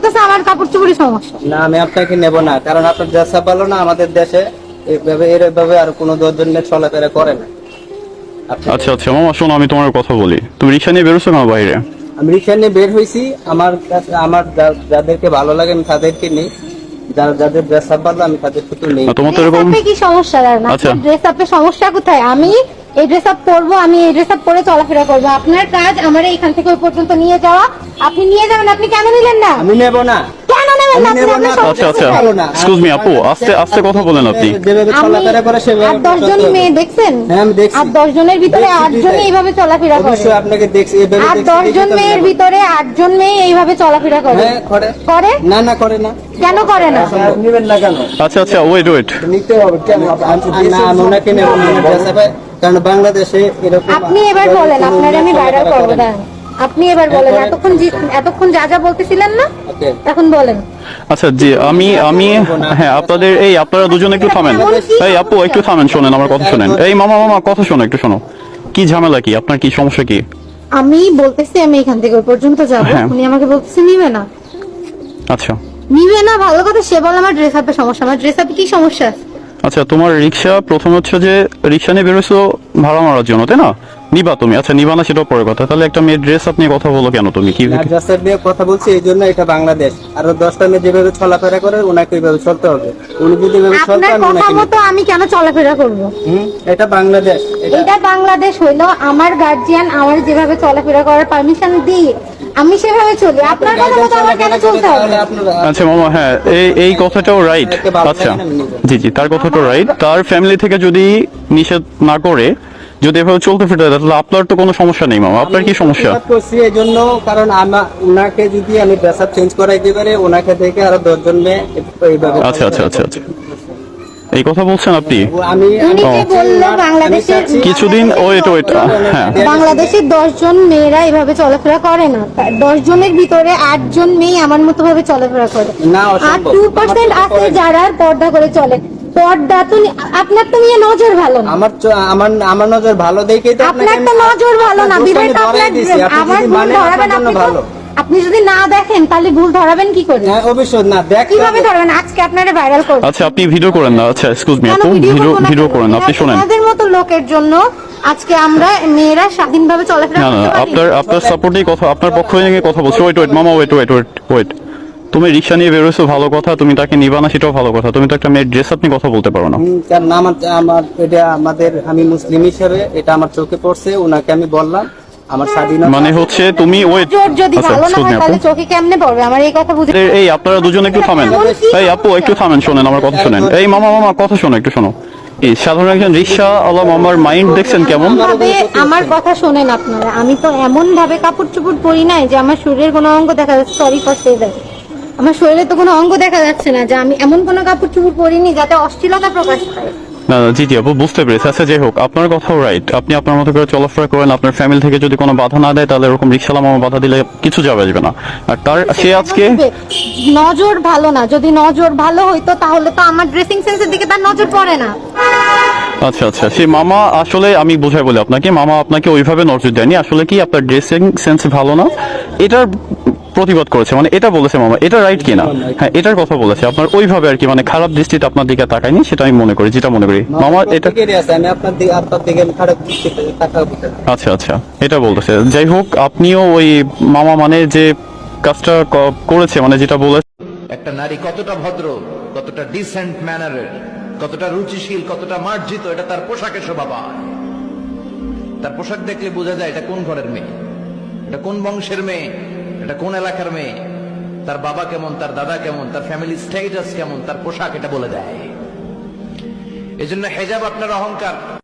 বলতেছে আমার কাপড় চোপড়ের সমস্যা। না আমি আপনাকে নেব না কারণ আপনার দেশা ভালো না আমাদের দেশে এরভাবে আর কোনো চলাফেরা করে না। আচ্ছা আচ্ছা মামা শোনো আমি তোমার কথা বলি। তুমি রিক্সা নিয়ে বেরোছো না বাইরে? আমি রিক্সা নিয়ে বের হয়েছি আমার কাছে আমার যাদেরকে ভালো লাগে আমি তাদেরকে নিই। যারা যাদের ড্রেস আপ ভালো আমি তাদের শুধু নেই। তোমার তো এরকম কি সমস্যা? আচ্ছা। ড্রেস আপে সমস্যা কোথায়? আমি এই ড্রেস আপ পরবো আমি এই ড্রেস আপ পরে চলাফেরা করব। আপনার কাজ আমার এইখান থেকে ওই পর্যন্ত নিয়ে যাওয়া। আপনি নিয়ে যাবেন আপনি কেন নিলেন না? আমি নেব না। কেন নেবেন না? আপনি আপনার আচ্ছা আচ্ছা। ভালো না। এক্সকিউজ মি আপু আস্তে আস্তে কথা বলেন আপনি। যেভাবে আমি চলাফেরা করে সেভাবে আট দশ জন মেয়ে দেখছেন? হ্যাঁ, আমি দেখছি। আট দশ জনের ভিতরে দেখছি, আট জন দেখছি। এইভাবে চলাফেরা করে। অবশ্যই আপনাকে দেখছি এভাবে আট দেখছি, দশ দেখে জন তো মেয়ের নেব। ভিতরে আট জন মেয়ে এইভাবে চলাফেরা করে। হ্যাঁ করে। করে? না না করে না। কেন করে না? নেবেন না কেন? আচ্ছা আচ্ছা ওয়েট ওয়েট নিতে হবে কেন? না আমি ওনাকে নেব না আমার ড্রেস আপে কারণ বাংলাদেশে এরকম আপনি এবার বলেন আপনার আমি ভাইরাল করব দাঁড়ান। আপনি এবার বলেন এতক্ষণ এতক্ষণ যা যা বলতেছিলেন না এখন বলেন। আচ্ছা জি আমি আমি হ্যাঁ আপনাদের এই আপনারা দুজন একটু থামেন। এই আপু একটু থামেন শোনেন আমার কথা শোনেন। এই মামা মামা কথা শোনো একটু শোনো। কি ঝামেলা কি? আপনার কি সমস্যা কি? আমি বলতেছি আমি এখান থেকে ওই পর্যন্ত যাব। হ্যাঁ। উনি আমাকে বলতেছে নিবে না। আচ্ছা। নিবে না ভালো কথা সে বলে আমার ড্রেস আপে সমস্যা। আমার ড্রেস আপে কি সমস্যা? আচ্ছা তোমার রিক্সা প্রথম হচ্ছে যে রিক্সা নিয়ে বেরোছো ভাড়া মারার জন্য তাই না? নিবা তুমি। আচ্ছা নিবা না সেটাও পরে কথা। তাহলে একটা মেয়ের ড্রেস আপনি কথা বলো কেন তুমি? কি ড্রেস আপ নিয়ে কথা বলছি এই জন্য এটা বাংলাদেশ। আর দশটা মেয়ে যেভাবে চলাফেরা করে ওনাকে ওইভাবে চলতে হবে। উনি যদি এভাবে চলতে আপনার আমি কথা ওনাকে মতো আমি কেন চলাফেরা করব? হুম, এটা বাংলাদেশ এটা বাংলাদেশ হইল আমার গার্জিয়ান আমার যেভাবে চলাফেরা করার পারমিশন দিয়ে আমি সেভাবে চলি। আপনার কথা মতো আমার কেন চলতে হবে? আচ্ছা মামা হ্যাঁ এই এই কথাটাও রাইট আচ্ছা। জি জি তার কথাটাও রাইট তার ফ্যামিলি থেকে যদি নিষেধ না করে যদি এভাবে চলতে ফিরতে তাহলে আপনার তো কোনো সমস্যা নেই মামা। আপনার কি সমস্যা? করছি এই জন্য কারণ উনাকে যদি আমি আপ চেঞ্জ করাইতে পারি ওনাকে থেকে আরও দশজন মেয়ে এইভাবে আচ্ছা আচ্ছা আচ্ছা আচ্ছা। এই কথা বলছেন আপনি? কিছুদিন ওয়েট ওয়েট হ্যাঁ। বাংলাদেশের দশ জন মেয়েরা এভাবে চলাফেরা করে না। দশ জনের ভিতরে আট জন মেয়ে আমার মতো ভাবে চলাফেরা করে। না, আর টু পার্সেন্ট আছে যারা পর্দা করে চলে। পর্দা তো নি- আপনার তো নিয়ে নজর ভালো না। আমার আমার আমার নজর ভালো দেখেই তো আপনার তো নজর ভালো না আপনার বিধায় তো আপনার আমার ভুল ধরাবেন আপনি ভালো। আপনি যদি না দেখেন তাহলে ভুল ধরাবেন কি করে? হ্যাঁ অবশ্যই না দেখ কীভাবে ধরবেন? আজকে আপনারা ভাইরাল করবেন আচ্ছা আপনি ভিডিও করেন না আচ্ছা এক্সকিউজ মি আপু ভিডিও ভিডিও করব? করেন আপনি শোনেন। আপনাদের মতো লোকের জন্য আজকে আমরা মেয়েরা স্বাধীনভাবে চলাফেরা করতে পারি। আপনার আপনার সাপোর্টেই কথা আপনার পক্ষ থেকে কথা বলছি। ওয়েট ওয়েট মামা ওয়েট ওয়েট ওয়েট ওয়েট তুমি রিক্সা নিয়ে বেরোছো ভালো কথা। তুমি তাকে নিবা না সেটাও ভালো কথা। তুমি তো একটা মেয়ের ড্রেস আপনি কথা বলতে পারো না। কারণ আমার আমার এটা আমাদের আমি মুসলিম হিসেবে এটা আমার চোখে পড়ছে ওনাকে আমি বললাম আমার স্বাধীনতা মানে হচ্ছে তুমি যদি আচ্ছা ভালো না হয় তাহলে চোখে কেমনে পড়বে? আমার এই কথা বুঝে এই- আপনারা দুজন একটু থামেন। এই আপু একটু থামেন শোনেন আমার কথা শোনেন। এই মামা মামা কথা শোনো একটু শোনো। এই সাধারণ একজন রিক্সা আলা মামার মাইন্ড দেখছেন কেমন? আমার কথা শোনেন আপনারা। আমি তো এমন ভাবে কাপড় চোপড় পরি নাই যে আমার শরীরের কোনো অঙ্গ দেখা যাচ্ছে সরি ফর সে আমার শরীরে তো কোনো অঙ্গ দেখা যাচ্ছে না যে আমি এমন কোনো কাপড় চোপড় পরিনি যাতে অশ্লীলতা প্রকাশ পায়। না না, জি জি আপু বুঝতে পেরেছি। আচ্ছা যাই হোক আপনার কথাও রাইট আপনি আপনার মতো করে চলাফেরা করেন আপনার ফ্যামিলি থেকে যদি কোনো বাধা না দেয় তাহলে এরকম রিক্সালা মামা বাধা দিলে কিছু যাবে আসবে না। আর তার সে আজকে নজর ভালো না যদি নজর ভালো হইতো তাহলে তো আমার ড্রেসিং সেন্সের দিকে তার নজর পড়ে না। আচ্ছা আচ্ছা সেই মামা আসলে আমি বোঝাই বলি আপনাকে মামা আপনাকে ওইভাবে নজর দেয়নি। আসলে কি আপনার ড্রেসিং সেন্স ভালো না? এটার প্রতিবাদ করেছে। মানে এটা বলেছে মামা এটা রাইট কিনা? হ্যাঁ এটার কথা বলেছে। আপনার ওইভাবে আর কি মানে খারাপ দৃষ্টিতে আপনার দিকে তাকায়নি? সেটা আমি মনে করি যেটা মনে করি। মামা এটা। আচ্ছা আচ্ছা এটা বলতেছে। যাই হোক আপনিও ওই মামা মানে যে কাজটা করেছে মানে যেটা বলেছে একটা নারী কতটা ভদ্র কতটা ডিসেন্ট ম্যানারের কতটা রুচিশীল কতটা মার্জিত এটা তার পোশাকে শোভা পায়। তার পোশাক দেখলে বোঝা যায় এটা কোন ঘরের মেয়ে এটা কোন বংশের মেয়ে এটা কোন এলাকার মেয়ে? তার বাবা কেমন, তার দাদা কেমন, তার ফ্যামিলি স্ট্যাটাস কেমন, তার পোশাক এটা বলে দেয়। এজন্য হেজাব আপনার অহংকার।